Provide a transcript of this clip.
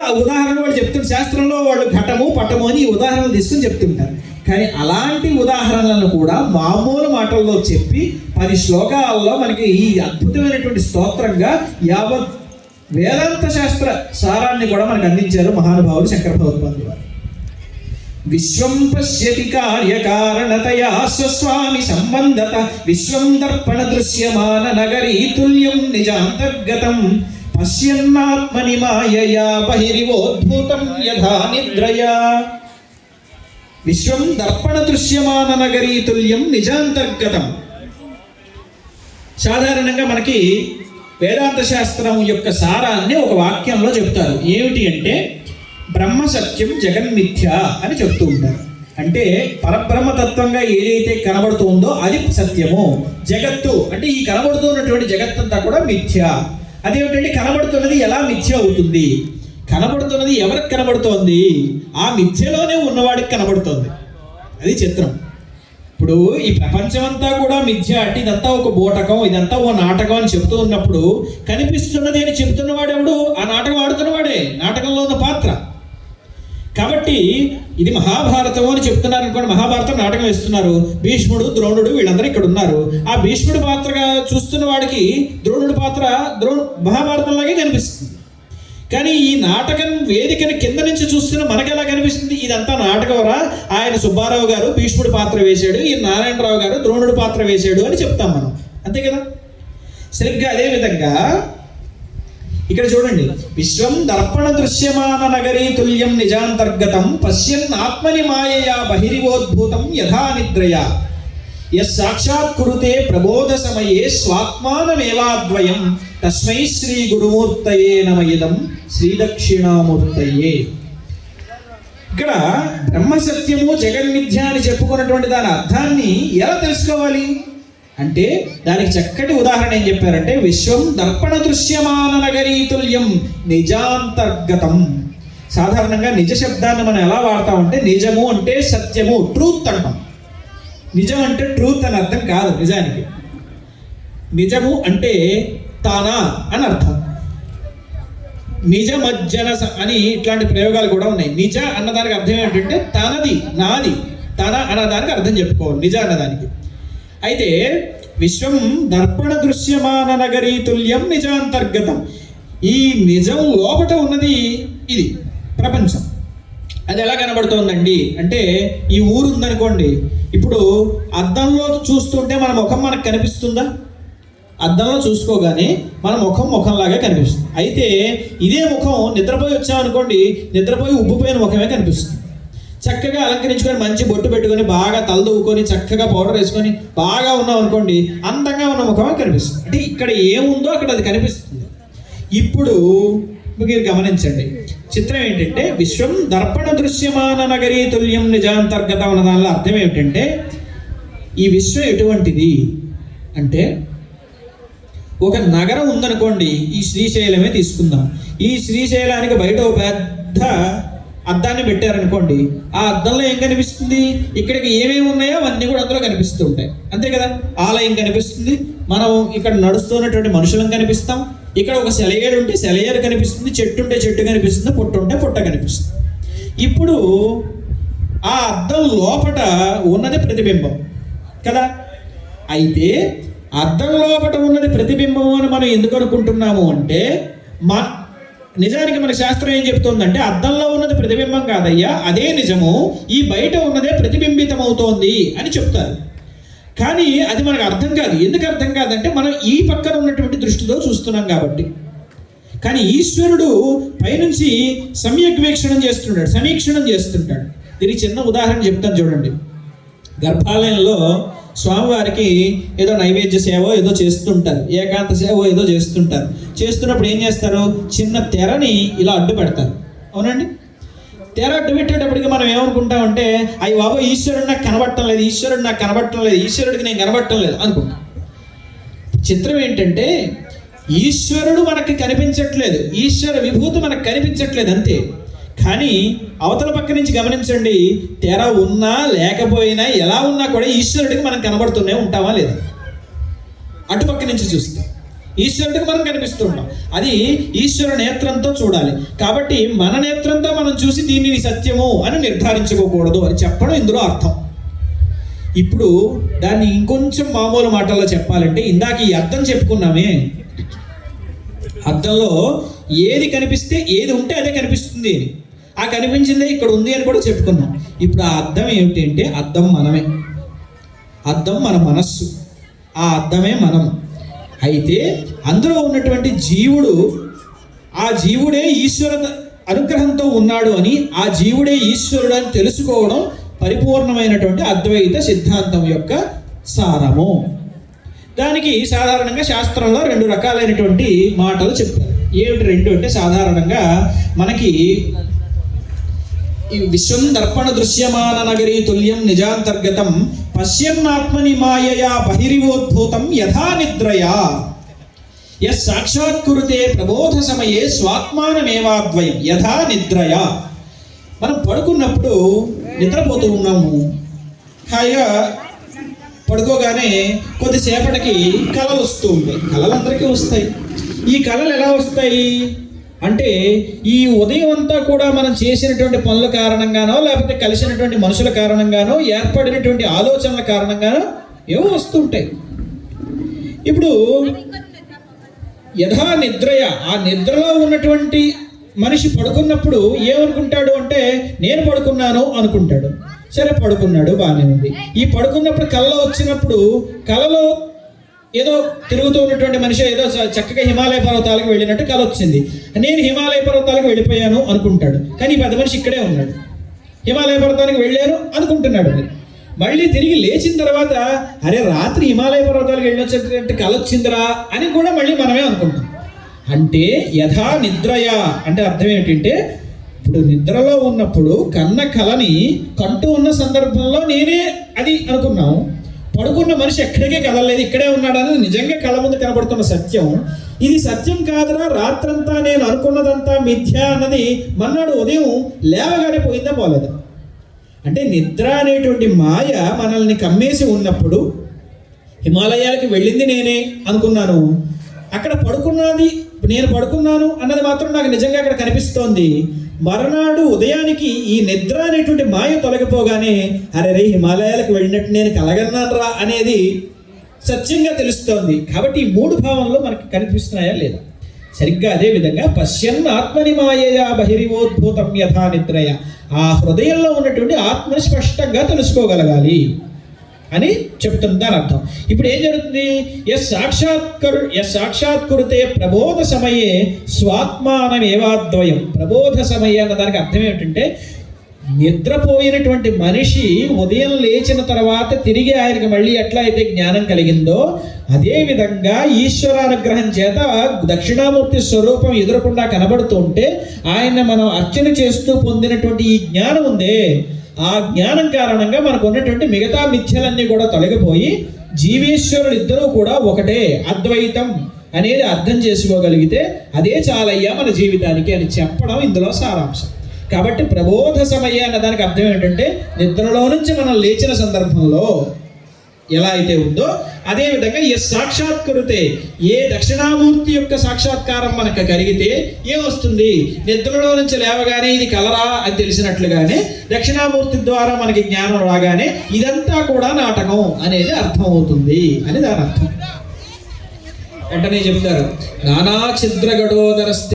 ఉదాహరణ వాళ్ళు చెప్తున్న శాస్త్రంలో వాళ్ళు ఘటము పటము అని ఉదాహరణలు తీసుకుని చెప్తుంటారు కానీ అలాంటి ఉదాహరణలను కూడా మామూలు మాటల్లో చెప్పి పది శ్లోకాలలో మనకి ఈ అద్భుతమైనటువంటి స్తోత్రంగా యావత్ వేదాంత శాస్త్ర సారాన్ని కూడా మనకు అందించారు మహానుభావులు శంకర భగవత్పాదులు వారు విశ్వం పశ్యతి కార్యకారణతయా స్వస్వామి సంబంధత విశ్వం దర్పణ దృశ్యమాన నగరీ తుల్యం నిజాంతర్గతం. పశ్యన్నాత్మని మాయయా బహిరివోద్భూతం యథా నిద్రయా. విశ్వం దర్పణ దృశ్యమాన నగరీ తుల్యం నిజాంతర్గతం. సాధారణంగా మనకి వేదాంత శాస్త్రం యొక్క సారాన్ని ఒక వాక్యంలో చెప్తారు. ఏమిటి అంటే బ్రహ్మ సత్యం జగన్మిథ్య అని చెప్తూ ఉంటారు. అంటే పరబ్రహ్మతత్వంగా ఏదైతే కనబడుతుందో అది సత్యము. జగత్తు అంటే ఈ కనబడుతున్నటువంటి జగత్తంతా కూడా మిథ్య. అదేమిటంటే కనబడుతున్నది ఎలా మిథ్య అవుతుంది? కనబడుతున్నది ఎవరికి కనబడుతోంది? ఆ మిథ్యలోనే ఉన్నవాడికి కనబడుతోంది. అది చిత్రం. ఇప్పుడు ఈ ప్రపంచమంతా కూడా మిథ్య అంటే ఇదంతా ఒక బోటకం ఇదంతా ఓ నాటకం అని చెబుతూ ఉన్నప్పుడు కనిపిస్తున్నది అని చెబుతున్నవాడెవడు? ఆ నాటకం ఆడుతున్నవాడే నాటకంలో ఉన్న పాత్ర. కాబట్టి ఇది మహాభారతం అని చెప్తున్నారు అనుకోండి మహాభారతం నాటకం వేస్తున్నారు. భీష్ముడు ద్రోణుడు వీళ్ళందరూ ఇక్కడ ఉన్నారు. ఆ భీష్ముడి పాత్రగా చూస్తున్న వాడికి ద్రోణుడి పాత్ర ద్రో మహాభారతంలాగే కనిపిస్తుంది. కానీ ఈ నాటకం వేదికను కింద నుంచి చూస్తున్న మనకు ఎలా కనిపిస్తుంది? ఇదంతా నాటకవరా? ఆయన సుబ్బారావు గారు భీష్ముడి పాత్ర వేశాడు ఈ నారాయణరావు గారు ద్రోణుడి పాత్ర వేశాడు అని చెప్తాం మనం. అంతే కదా? సరిగ్గా అదే విధంగా ఇక్కడ చూడండి. విశ్వం దర్పణ దృశ్యమాన నగరీ తుల్యం నిజాంతర్గతం పశ్యన్ ఆత్మని మాయయా బహిరివోద్భూతం యథా నిద్రయా. యస్ సాక్షాత్ కురుతే ప్రబోధ సమయే స్వాత్మానమేవాద్వయం. తస్మై శ్రీ గురుమూర్తయే నమయిదం శ్రీ దక్షిణామూర్తయే ఇక్కడ బ్రహ్మ సత్యము జగన్మిథ్య అని చెప్పుకున్నటువంటి దాని అర్థాన్ని ఎలా తెలుసుకోవాలి? అంటే దానికి చక్కటి ఉదాహరణ ఏం చెప్పారంటే విశ్వం దర్పణ దృశ్యమాన నగరీతుల్యం నిజాంతర్గతం. సాధారణంగా నిజ శబ్దాన్ని మనం ఎలా వాడతామంటే నిజము అంటే సత్యము ట్రూత్ అంటాం. నిజం అంటే ట్రూత్ అని అర్థం కాదు నిజానికి. నిజము అంటే తానా అని అర్థం. నిజమజ్జన స- అని ఇట్లాంటి ప్రయోగాలు కూడా ఉన్నాయి. నిజ అన్నదానికి అర్థం ఏంటంటే తనది నాది తన అన్నదానికి అర్థం చెప్పుకోవాలి. నిజ అన్నదానికి. అయితే విశ్వం దర్పణ దృశ్యమాన నగరీ తుల్యం నిజాంతర్గతం. ఈ నిజం లోపట ఉన్నది ఇది ప్రపంచం. అది ఎలా కనబడుతోందండి? అంటే ఈ ఊరు ఉందనుకోండి ఇప్పుడు అద్దంలో చూస్తుంటే మన ముఖం మనకు కనిపిస్తుందా? అద్దంలో చూసుకోగానే మన ముఖం ముఖంలాగా కనిపిస్తుంది. అయితే ఇదే ముఖం నిద్రపోయి వచ్చామనుకోండి నిద్రపోయి ఉబ్బిపోయిన ముఖమే కనిపిస్తుంది. చక్కగా అలంకరించుకొని మంచి బొట్టు పెట్టుకొని బాగా తలదూకొని చక్కగా పౌడర్ వేసుకొని బాగా ఉన్నాం అనుకోండి అందంగా ఉన్న ముఖమే కనిపిస్తుంది. అంటే ఇక్కడ ఏముందో అక్కడ అది కనిపిస్తుంది. ఇప్పుడు మీరు గమనించండి. చిత్రం ఏంటంటే విశ్వం దర్పణ దృశ్యమాన నగరీ తుల్యం నిజాంతర్గత ఉన్న దానిలో అర్థం ఏమిటంటే ఈ విశ్వం ఎటువంటిది అంటే ఒక నగరం ఉందనుకోండి ఈ శ్రీశైలమే తీసుకుందాం. ఈ శ్రీశైలానికి బయట ఒక పెద్ద అద్దాన్ని పెట్టారనుకోండి ఆ అద్దంలో ఏం కనిపిస్తుంది? ఇక్కడికి ఏమేమి ఉన్నాయో అవన్నీ కూడా అందులో కనిపిస్తూ ఉంటాయి. అంతే కదా? ఆలయం కనిపిస్తుంది మనం ఇక్కడ నడుస్తున్నటువంటి మనుషులను కనిపిస్తాం ఇక్కడ ఒక సెలయేరు ఉంటే సెలయేరు కనిపిస్తుంది చెట్టు ఉంటే చెట్టు కనిపిస్తుంది పుట్ట ఉంటే పుట్ట కనిపిస్తుంది. ఇప్పుడు ఆ అద్దం లోపట ఉన్నది ప్రతిబింబం కదా? అయితే అద్దం లోపట ఉన్నది ప్రతిబింబము అని మనం ఎందుకు అనుకుంటున్నాము అంటే మా నిజానికి మన శాస్త్రం ఏం చెప్తోందంటే అద్దంలో ఉన్నది ప్రతిబింబం కాదయ్యా అదే నిజము ఈ బయట ఉన్నదే ప్రతిబింబితమవుతోంది అని చెప్తారు. కానీ అది మనకు అర్థం కాదు. ఎందుకు అర్థం కాదంటే మనం ఈ పక్కన ఉన్నటువంటి దృష్టితో చూస్తున్నాం కాబట్టి. కానీ ఈశ్వరుడు పైనుంచి సమ్యగ్వేక్షణం చేస్తుంటాడు సమీక్షణం చేస్తుంటాడు. దీనికి చిన్న ఉదాహరణ చెప్తాను చూడండి. గర్భాలయంలో స్వామివారికి ఏదో నైవేద్య సేవ ఏదో చేస్తుంటారు ఏకాంత సేవ ఏదో చేస్తుంటారు. చేస్తున్నప్పుడు ఏం చేస్తారు? చిన్న తెరని ఇలా అడ్డు పెడతారు. అవునండి? తెర అడ్డు పెట్టేటప్పటికి మనం ఏమనుకుంటామంటే అయ్యి బాబు ఈశ్వరుడు నాకు కనబడటం లేదు ఈశ్వరుడు నాకు కనబడటం లేదు ఈశ్వరుడికి నేను కనబడటం లేదు అనుకుంటాం. చిత్రం ఏంటంటే ఈశ్వరుడు మనకి కనిపించట్లేదు ఈశ్వర విభూతి మనకు కనిపించట్లేదు అంతే. కానీ అవతల పక్క నుంచి గమనించండి తెర ఉన్నా లేకపోయినా ఎలా ఉన్నా కూడా ఈశ్వరుడికి మనం కనబడుతూనే ఉంటామా లేదా? అటుపక్క నుంచి చూస్తే. ఈశ్వరుడికి మనం కనిపిస్తుంటాం అది ఈశ్వర నేత్రంతో చూడాలి. కాబట్టి మన నేత్రంతో మనం చూసి దీనిని సత్యము అని నిర్ధారించుకోకూడదు అని చెప్పడం ఇందులో అర్థం. ఇప్పుడు దాన్ని ఇంకొంచెం మామూలు మాటల్లో చెప్పాలంటే ఇందాక ఈ అర్థం చెప్పుకున్నామే. అర్థంలో ఏది కనిపిస్తే ఏది ఉంటే అదే కనిపిస్తుంది ఆ కనిపించిందే ఇక్కడ ఉంది అని కూడా చెప్పుకున్నాం. ఇప్పుడు ఆ అర్థం ఏమిటి అంటే అర్థం మనమే. అర్థం మన మనస్సు. ఆ అర్థమే మనం. అయితే అందులో ఉన్నటువంటి జీవుడు ఆ జీవుడే ఈశ్వర అనుగ్రహంతో ఉన్నాడు అని ఆ జీవుడే ఈశ్వరుడు అని తెలుసుకోవడం పరిపూర్ణమైనటువంటి అద్వైత సిద్ధాంతం యొక్క సారము. దానికి సాధారణంగా శాస్త్రంలో రెండు రకాలైనటువంటి మాటలు చెప్పారు. ఏమిటి రెండు అంటే సాధారణంగా మనకి విశ్వం దర్పణ దృశ్యమాన నగరీ తుల్యం నిజాంతర్గతం పశ్యన్నాత్మని మాయయా బహిరివోద్భూతం యథా నిద్రయా. యస్ సాక్షాత్కృతే ప్రబోధ సమయే స్వాత్మానమేవాద్వయం యథా నిద్రయా. మనం పడుకున్నప్పుడు నిద్రపోతూ ఉన్నాము. హాయిగా పడుకోగానే కొద్దిసేపటికి కళలు వస్తూ ఉంటాయి. కళలు అందరికీ వస్తాయి. ఈ కళలు ఎలా వస్తాయి? అంటే ఈ ఉదయం అంతా కూడా మనం చేసినటువంటి పనుల కారణంగానో లేకపోతే కలిసినటువంటి మనుషుల కారణంగానో ఏర్పడినటువంటి ఆలోచనల కారణంగానో ఏవో వస్తుంటాయి. ఇప్పుడు యథా నిద్రయ ఆ నిద్రలో ఉన్నటువంటి మనిషి పడుకున్నప్పుడు ఏమనుకుంటాడు అంటే నేను పడుకున్నాను అనుకుంటాడు. సరే పడుకున్నాడు బాగానే ఉంది. ఈ పడుకున్నప్పుడు కళలో వచ్చినప్పుడు కలలో ఏదో తిరుగుతూ ఉన్నటువంటి మనిషి ఏదో చక్కగా హిమాలయ పర్వతాలకు వెళ్ళినట్టు కల వచ్చింది. నేను హిమాలయ పర్వతాలకు వెళ్ళిపోయాను అనుకుంటాడు. కానీ ఈ పెద్ద మనిషి ఇక్కడే ఉన్నాడు. హిమాలయ పర్వతానికి వెళ్ళాను అనుకుంటున్నాడు మరి. మళ్ళీ తిరిగి లేచిన తర్వాత అరే రాత్రి హిమాలయ పర్వతాలకు వెళ్ళొచ్చేటట్టు కల వచ్చిందిరా అని కూడా మళ్ళీ మనమే అనుకుంటాం. అంటే యథా నిద్రయ అంటే అర్థం ఏంటంటే ఇప్పుడు నిద్రలో ఉన్నప్పుడు కన్న కలని కంటూ ఉన్న సందర్భంలో నేనే అది అనుకున్నాం. పడుకున్న మనిషి ఎక్కడికే కదలలేదు ఇక్కడే ఉన్నాడని నిజంగా కళ్ళ ముందు కనబడుతున్న సత్యం. ఇది సత్యం కాదురా రాత్రంతా నేను అనుకున్నదంతా మిథ్య అన్నది మన్నాడు ఉదయం లేవగానే పోయిందా పోలేదా. అంటే నిద్ర అనేటువంటి మాయ మనల్ని కమ్మేసి ఉన్నప్పుడు హిమాలయాలకి వెళ్ళింది నేనే అనుకున్నాను. అక్కడ పడుకున్నది నేను పడుకున్నాను అన్నది మాత్రం నాకు నిజంగా అక్కడ కనిపిస్తోంది. మరునాడు ఉదయానికి ఈ నిద్ర అనేటువంటి మాయ తొలగిపోగానే అరే రే హిమాలయాలకు వెళ్ళినట్టు నేను కలగన్నాను రా అనేది సత్యంగా తెలుస్తోంది. కాబట్టి ఈ మూడు భావంలో మనకి కనిపిస్తున్నాయా లేదా? సరిగ్గా అదే విధంగా పశ్యన్ ఆత్మని మాయయా బహిరివోద్భూతం యథా నిద్రయ. ఆ హృదయంలో ఉన్నటువంటి ఆత్మని స్పష్టంగా తెలుసుకోగలగాలి. అని చెప్తుంది దాని అర్థం. ఇప్పుడు ఏం జరుగుతుంది? ఎస్ సాక్షాత్కరు ఎస్ సాక్షాత్కృతే ప్రబోధ సమయే స్వాత్మానం ఏవాద్వయం. ప్రబోధ సమయే అన్న దానికి అర్థం ఏమిటంటే నిద్రపోయినటువంటి మనిషి ఉదయం లేచిన తర్వాత తిరిగి ఆయనకి మళ్ళీ ఎట్లా అయితే జ్ఞానం కలిగిందో అదేవిధంగా ఈశ్వరానుగ్రహం చేత దక్షిణామూర్తి స్వరూపం ఎదురకుండా కనబడుతుంటే ఆయన మనం అర్చన చేస్తూ పొందినటువంటి ఈ జ్ఞానం ఉందే. ఆ జ్ఞానం కారణంగా మనకు ఉన్నటువంటి మిగతా మిథ్యలన్నీ కూడా తొలగిపోయి జీవేశ్వరులు ఇద్దరూ కూడా ఒకటే అద్వైతం అనేది అర్థం చేసుకోగలిగితే అదే చాలయ్యా మన జీవితానికి అని చెప్పడం ఇందులో సారాంశం. కాబట్టి ప్రబోధ సమయ అన్న దానికి అర్థం ఏంటంటే నిద్రలో నుంచి మనం లేచిన సందర్భంలో ఎలా అయితే ఉందో అదే విధంగా ఏ సాక్షాత్కరితే ఏ దక్షిణామూర్తి యొక్క సాక్షాత్కారం మనకు కలిగితే ఏమొస్తుంది నిద్రలో నుంచి లేవగానే ఇది కలరా అని తెలిసినట్లుగానే దక్షిణామూర్తి ద్వారా మనకి జ్ఞానం రాగానే ఇదంతా కూడా నాటకం అనేది అర్థమవుతుంది అని దాని అర్థం. వెంటనే చెప్తారు నానా ఛిద్ర